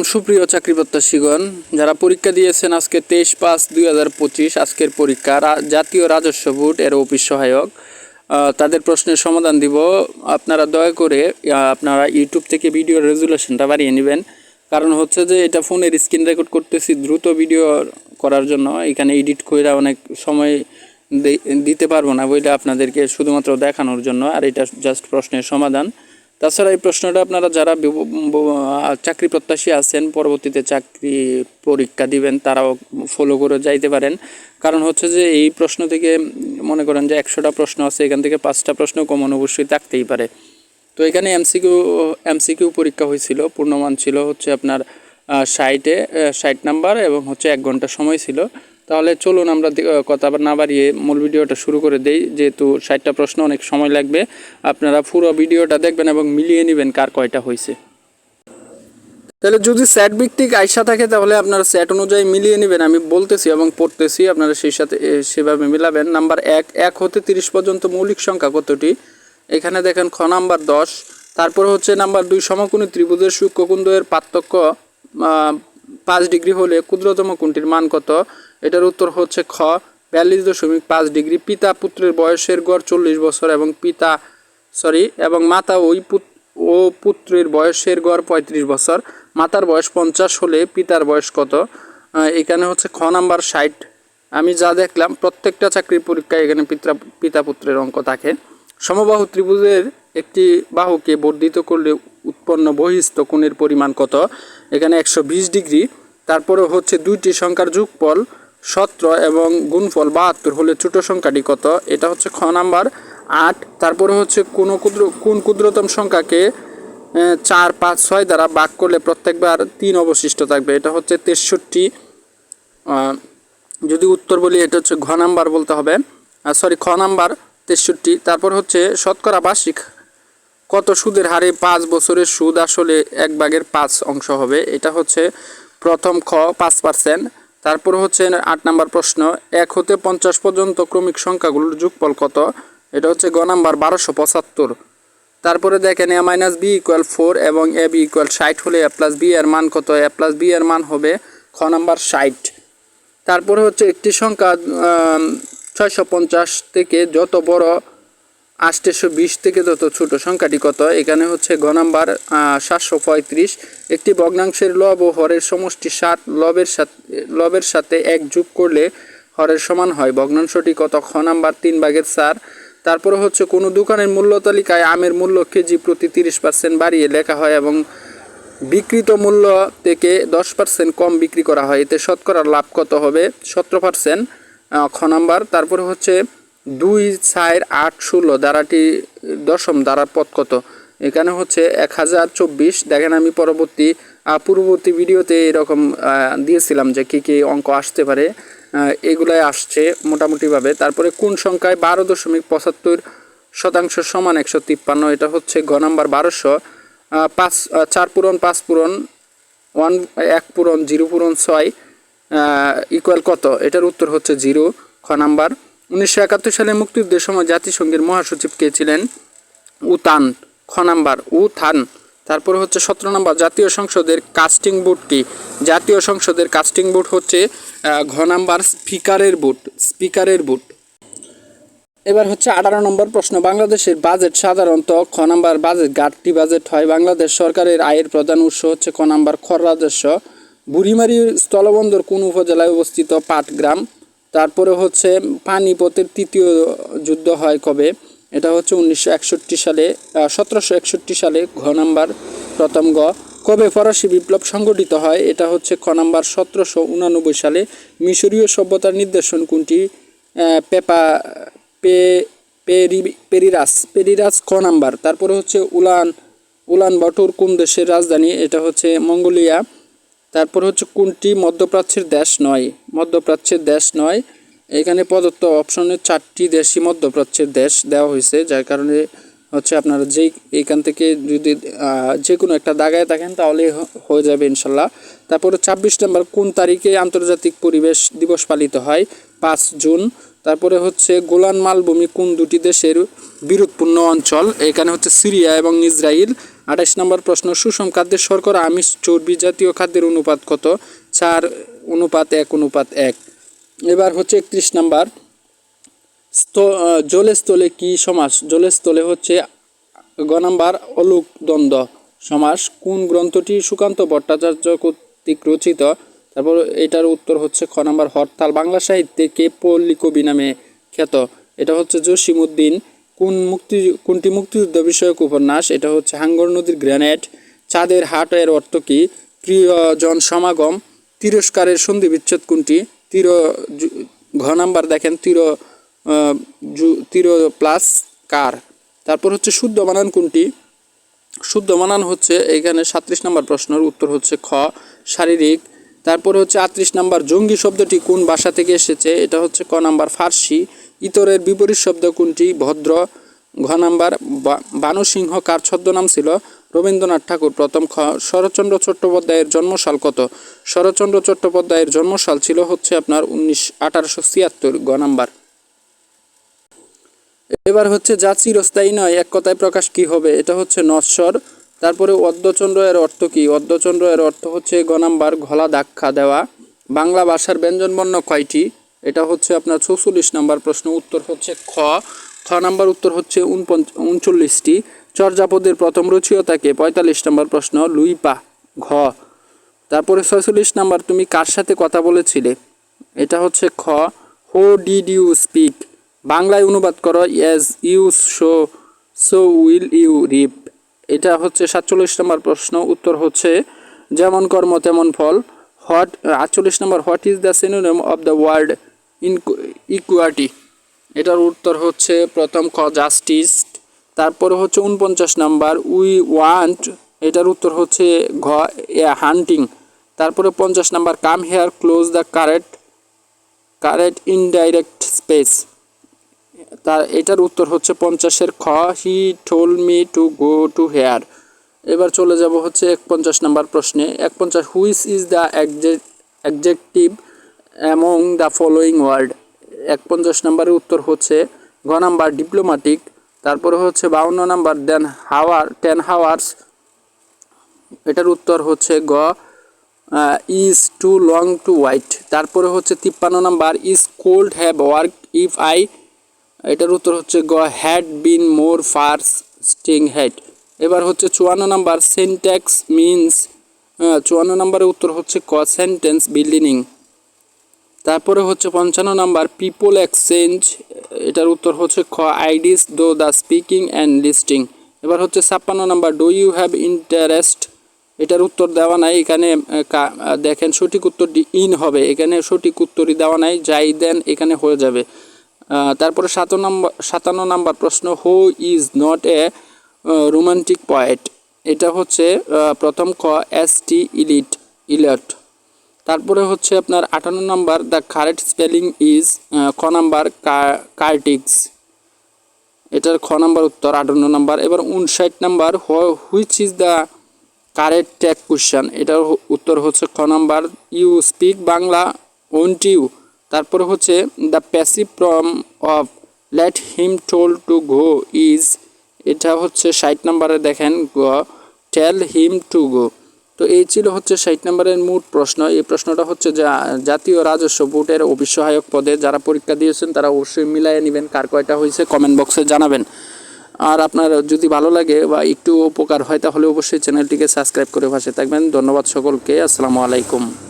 আলাইকুম, সুপ্রিয় চাকরি প্রত্যাশীগণ যারা পরীক্ষা দিয়েছেন আজকে তেইশ পাঁচ দুই হাজার পঁচিশ, আজকের পরীক্ষা জাতীয় রাজস্ব বোর্ড এর অফিস সহায়ক। তাদের প্রশ্নের সমাধান দিব। আপনারা দয়া করে আপনারা ইউটিউব থেকে ভিডিও রেজুলেশনটা বাড়িয়ে নেবেন। কারণ হচ্ছে যে, এটা ফোনের স্ক্রিন রেকর্ড করতেছি, দ্রুত ভিডিও করার জন্য। এখানে এডিট করে অনেক সময় দিতে পারব না বইটা আপনাদেরকে শুধুমাত্র দেখানোর জন্য। আর এটা জাস্ট প্রশ্নের সমাধান। তাছাড়া এই প্রশ্নটা আপনারা যারা চাকরি প্রত্যাশী আছেন, পরবর্তীতে চাকরি পরীক্ষা দিবেন, তারাও ফলো করে যাইতে পারেন। কারণ হচ্ছে যে এই প্রশ্ন থেকে মনে করেন যে একশোটা প্রশ্ন আছে, এখান থেকে পাঁচটা প্রশ্ন কমন অবশ্যই থাকতেই পারে। তো এখানে এমসিকিউ এমসিকিউ পরীক্ষা হয়েছিল, পূর্ণমান ছিল হচ্ছে আপনার সাইটে ষাট নাম্বার এবং হচ্ছে এক ঘণ্টা সময় ছিল। তাহলে চলুন আমরা কথা না বাড়িয়ে মূল ভিডিওটা শুরু করে দেই। যেহেতু ষাটটা প্রশ্ন, অনেক সময় লাগবে। আপনারা পুরো ভিডিওটা দেখবেন এবং মিলিয়ে নেবেন কার কয়টা হয়েছে। তাহলে যদি স্যাট ভিত্তিক আইসা থাকে, তাহলে আপনারা স্যাট অনুযায়ী মিলিয়ে নেবেন। আমি বলতেছি এবং পড়তেছি, আপনারা সেই সাথে সেভাবে মিলাবেন। নাম্বার এক এক হতে তিরিশ পর্যন্ত মৌলিক সংখ্যা কতটি? এখানে দেখেন খ নাম্বার দশ। তারপর হচ্ছে নাম্বার দুই, সমকোণী ত্রিভুজের সূক্ষ্মকুণ্ডের পার্থক্য পাঁচ ডিগ্রি হলে ক্ষুদ্রতম কোণটির মান কত? এটার উত্তর হচ্ছে খ, বিয়াল্লিশ দশমিক পাঁচ ডিগ্রি। পিতা পুত্রের বয়সের গড় চল্লিশ বছর এবং পিতা, সরি, এবং মাতা ওই ও পুত্রের বয়সের গড় পঁয়ত্রিশ বছর। মাতার বয়স পঞ্চাশ হলে পিতার বয়স কত? এখানে হচ্ছে খ নাম্বার ষাট। আমি যা দেখলাম, প্রত্যেকটা চাকরির পরীক্ষায় এখানে পিতা পিতা পুত্রের অঙ্ক থাকে। সমবাহু ত্রিভুজের একটি বাহুকে বর্ধিত করলে উৎপন্ন বহিস্থ কোণের পরিমাণ কত? এখানে একশো বিশ ডিগ্রি। তারপরে হচ্ছে দুইটি সংখ্যার যোগফল। সতেরো এবং গুণফল বাহাত্তর হলে ছোট সংখ্যাটি কত? এটা হচ্ছে খ নাম্বার, আট। তারপরে হচ্ছে কোন ক্ষুদ্র কোন ক্ষুদ্রতম সংখ্যাকে চার, পাঁচ, ছয় দ্বারা ভাগ করলে প্রত্যেকবার তিন অবশিষ্ট থাকবে। এটা হচ্ছে তেষট্টি। যদি উত্তর বলি, এটা হচ্ছে ঘ নাম্বার বলতে হবে। সরি খ নাম্বার, তেষট্টি। তারপর হচ্ছে শতকরা বার্ষিক কত সুদের হারে পাঁচ বছরের সুদ আসলে এক ভাগের পাঁচ অংশ হবে? এটা হচ্ছে প্রথম খ, পাঁচ পার্সেন্ট। তারপর হচ্ছে আট নাম্বার প্রশ্ন, এক হতে পঞ্চাশ পর্যন্ত ক্রমিক সংখ্যাগুলোর যোগফল কত? এটা হচ্ছে গ নাম্বার বারোশো পঁচাত্তর। তারপরে দেখেন A minus B equal four এবং এ বি ইকুয়াল ষাট হলে এ প্লাস বি এর মান কত? এ প্লাস বি এর মান হবে খ নাম্বার ষাট। তারপরে হচ্ছে একটি সংখ্যা ছয়শো পঞ্চাশ থেকে যত বড় আষ্টশো বিশ থেকে যত ছোট সংখ্যাটি কত, এখানে হচ্ছে ঘ নাম্বার সাতশো পঁয়ত্রিশ। একটি ভগ্নাংশের লব ও হরের সমষ্টি সাত, লবের সাথে লবের সাথে এক যোগ করলে হরের সমান হয়। ভগ্নাংশটি কত? খ নাম্বার তিন ভাগের চার। তারপরে হচ্ছে কোনো দোকানের মূল্য তালিকায় আমের মূল্য কেজি প্রতি তিরিশ পার্সেন্ট বাড়িয়ে লেখা হয় এবং বিক্রিত মূল্য থেকে দশ পার্সেন্ট কম বিক্রি করা হয়। এতে শতকরা লাভ কত হবে? সতেরো পার্সেন্ট খ নাম্বার। তারপরে হচ্ছে দুই চার আট ষোলো দ্বারাটি দশম দ্বারার পথ কত? এখানে হচ্ছে এক হাজার চব্বিশ। দেখেন আমি পরবর্তী পূর্ববর্তী ভিডিওতে এরকম দিয়েছিলাম যে কী কী অঙ্ক আসতে পারে। এগুলাই আসছে মোটামুটিভাবে। তারপরে কোন সংখ্যায় বারো দশমিক পঁচাত্তর শতাংশ সমান একশো তিপ্পান্ন? এটা হচ্ছে ঘ নাম্বার বারোশো। পাঁচ চার পূরণ, পাঁচ পূরণ, ওয়ান, এক পূরণ, জিরো পূরণ, ছয় ইকুয়াল কত? এটার উত্তর হচ্ছে জিরো, খ নাম্বার। উনিশশো একাত্তর সালে মুক্তিযুদ্ধের সময় জাতিসংঘের মহাসচিব কে ছিলেন? উতান খ নাম্বার উথান তারপর হচ্ছে সতেরো নম্বর, জাতীয় সংসদের কাস্টিং বোর্ড কি জাতীয় সংসদের কাস্টিং বোর্ড হচ্ছে ঘ নাম্বার স্পিকারের বোর্ড স্পিকারের বোর্ড এবার হচ্ছে আঠারো নম্বর প্রশ্ন, বাংলাদেশের বাজেট সাধারণত খ নাম্বার বাজেট, ঘাটতি বাজেট হয়। বাংলাদেশ সরকারের আয়ের প্রধান উৎস হচ্ছে খ নাম্বার খর রাজস্ব। বুড়িমারি স্থলবন্দর কোন উপজেলায় অবস্থিত? পাটগ্রাম। তারপরে হচ্ছে পানিপথের তৃতীয় যুদ্ধ হয় কবে? এটা হচ্ছে উনিশশো একষট্টি সালে সতেরোশো একষট্টি সালে ঘ নাম্বার প্রথম গ। কবে ফরাসি বিপ্লব সংগঠিত হয়? এটা হচ্ছে খ নাম্বার সতেরোশো উনানব্বই সালে। মিশরীয় সভ্যতার নির্দেশন কোনটি? পেপা, পে, পেরি, পেরিরাস। পেরিরাস ক নাম্বার। তারপরে হচ্ছে উলান উলান বাটুর কোন দেশের রাজধানী? এটা হচ্ছে মঙ্গোলিয়া। তারপর হচ্ছে কোনটি মধ্যপ্রাচ্যের দেশ নয়? মধ্যপ্রাচ্যের দেশ নয়। এখানে প্রদত্ত অপশনে চারটি দেশই মধ্যপ্রাচ্যের দেশ দেওয়া হয়েছে, যার কারণে হচ্ছে আপনারা যেই, এখান থেকে যদি যে কোনো একটা দাগায় থাকেন তাহলে হয়ে যাবে ইনশাল্লাহ। তারপরে ছাব্বিশ নম্বর, কোন তারিখে আন্তর্জাতিক পরিবেশ দিবস পালিত হয়? পাঁচ জুন। তারপরে হচ্ছে গোলান মালভূমি কোন দুটি দেশের বিরোধপূর্ণ অঞ্চল? এখানে হচ্ছে সিরিয়া এবং ইসরায়েল আঠাশ নম্বর প্রশ্ন সুষম খাদ্যের শর্করা আমিষ চর্বি জাতীয় খাদ্যের অনুপাত কত? চার অনুপাত এক অনুপাত এক। এবার হচ্ছে একত্রিশ নাম্বার। স্থ- আহ, জলে স্থলে কি সমাস? জলে স্থলে হচ্ছে গ নাম্বার অলোক দ্বন্দ্ব সমাস। কোন গ্রন্থটি সুকান্ত ভট্টাচার্য কর্তৃক রচিত? তারপর এটার উত্তর হচ্ছে খ নাম্বার হরতাল বাংলা সাহিত্যে কে পল্লী কবি নামে খ্যাত? এটা হচ্ছে জসিমউদ্দিন। কোন মুক্তি, কোনটি মুক্তিযুদ্ধ বিষয়ক উপন্যাস? এটা হচ্ছে হাঙ্গর নদীর গ্রেনেড। চাঁদের হাট এর অর্থ কি? প্রিয়জন সমাগম তিরস্কারের সন্ধি বিচ্ছেদ কোনটি? তির ঘ নাম্বার দেখেন, তির তির প্লাস কার। তারপর হচ্ছে শুদ্ধ বানান কোনটি? শুদ্ধ বানান হচ্ছে এখানে সাত্রিশ নম্বর প্রশ্নের উত্তর হচ্ছে খ। শারীরিক তারপরে হচ্ছে আটত্রিশ নাম্বার, জঙ্গি শব্দটি কোন ভাষা থেকে এসেছে? এটা হচ্ছে ক নাম্বার, ফার্সি। ইতরের বিপরীত শব্দ কোনটি? ভদ্র। ঘ নাম্বার বানুসিংহ কার ছদ্মনাম ছিল? রবীন্দ্রনাথ ঠাকুর। প্রথম খ, শরৎচন্দ্র চট্টোপাধ্যায়ের জন্মসাল কত? শরৎচন্দ্র চট্টোপাধ্যায়ের জন্মসাল ছিল হচ্ছে আপনার উনিশ, আঠারোশো ছিয়াত্তর, গ নাম্বার। এবার হচ্ছে যা চিরস্থায়ী নয়, এক কথায় প্রকাশ কি হবে? এটা হচ্ছে নশ্বর। তারপরে অর্ধচন্দ্র এর অর্থ কি? অর্ধচন্দ্র এর অর্থ হচ্ছে গ নাম্বার ঘোলা ধাক্কা দেওয়া। বাংলা ভাষার ব্যঞ্জনবর্ণ কয়টি? এটা হচ্ছে আপনার চৌচল্লিশ নাম্বার প্রশ্ন, উত্তর হচ্ছে খ। খ নাম্বার উত্তর হচ্ছে উনপঞ্চ- উনচল্লিশটি। চর্যাপদের প্রথম রচয়িতাকে পঁয়তাল্লিশ নম্বর প্রশ্ন লুইপা ঘ। তারপরে ছয়চল্লিশ নাম্বার, তুমি কার সাথে কথা বলেছিলে? এটা হচ্ছে খ। হো ডিড ইউ স্পিক? বাংলায় অনুবাদ করো as you sow so will you reap. এটা হচ্ছে সাতচল্লিশ নম্বর প্রশ্ন। উত্তর হচ্ছে, যেমন কর্ম তেমন ফল। হোয়াট আটচল্লিশ নম্বর what is the synonym of the word equity এটার উত্তর হচ্ছে, প্রথম ক জাস্টিস তারপরে হচ্ছে উনপঞ্চাশ নাম্বার উই ওয়ান্ট এটার উত্তর হচ্ছে ঘ হান্টিং তারপরে পঞ্চাশ number come here close the correct correct indirect speech তার এটার উত্তর হচ্ছে পঞ্চাশের খ, he told me, to, go, to, here. এবার চলে যাব হচ্ছে এক পঞ্চাশ নাম্বার প্রশ্নে। এক পঞ্চাশ which is the adjective among the following word? এক পঞ্চাশ নাম্বারের উত্তর হচ্ছে ঘ নাম্বার, ডিপ্লোম্যাটিক। তারপরে হচ্ছে বাউন্ন নাম্বার, দেন হাওয়ার, টেন হাওয়ার্স। এটার উত্তর হচ্ছে গ is too long to wait. তারপরে হচ্ছে তিপ্পান্ন number, is cold have work if I এটার উত্তর হচ্ছে গ had been more far sting head এবার হচ্ছে চুয়ান্ন নাম্বার সেন্টেক্স মিনস চুয়ান্ন নাম্বারের উত্তর হচ্ছে ক সেন্টেন্স বিল্ডিং তারপরে হচ্ছে পঞ্চান্ন নাম্বার পিপল এক্সচেঞ্জ এটার উত্তর হচ্ছে খ আইডিস দো দ্য স্পিকিং অ্যান্ড লিস্টিং এবার হচ্ছে ছাপ্পান্ন number do you have interest এটার উত্তর দেওয়া নাই, এখানে দেখেন সঠিক উত্তরটি ইন হবে, এখানে সঠিক উত্তরই দেওয়া নাই, যাই দেন, এখানে হয়ে যাবে। তারপরে সাত নম্বর সাতান্ন নাম্বার প্রশ্ন who is not a romantic poet এটা হচ্ছে প্রথম ক এস টি ইলিট ইলট তারপরে হচ্ছে আপনার আটান্ন number the correct spelling is খ নাম্বার কার্টিক্স এটার খ নাম্বার উত্তর, আটান্ন নাম্বার। এবার উনষাট number which is the correct tag question এটার উত্তর হচ্ছে খ number. You speak Bangla won't you তারপরে হচ্ছে the passive form of let him told to go is এটা হচ্ছে ষাট নাম্বারে দেখেন গ টেল হিম টু গো তো এই ছিল হচ্ছে ষাট নম্বরের মোট প্রশ্ন। এই প্রশ্নটা হচ্ছে যা- জাতীয় রাজস্ব বোর্ডের অফিস সহায়ক পদে যারা পরীক্ষা দিয়েছেন, তারা অবশ্যই মিলাইয়ে নেবেন। কার কয়টা হয়েছে কমেন্ট বক্সে জানাবেন। আর আপনার যদি ভালো লাগে বা একটু উপকার হয়, তাহলে অবশ্যই চ্যানেলটিকে সাবস্ক্রাইব করে পাশে থাকবেন। ধন্যবাদ সকলকে। আসসালামু আলাইকুম।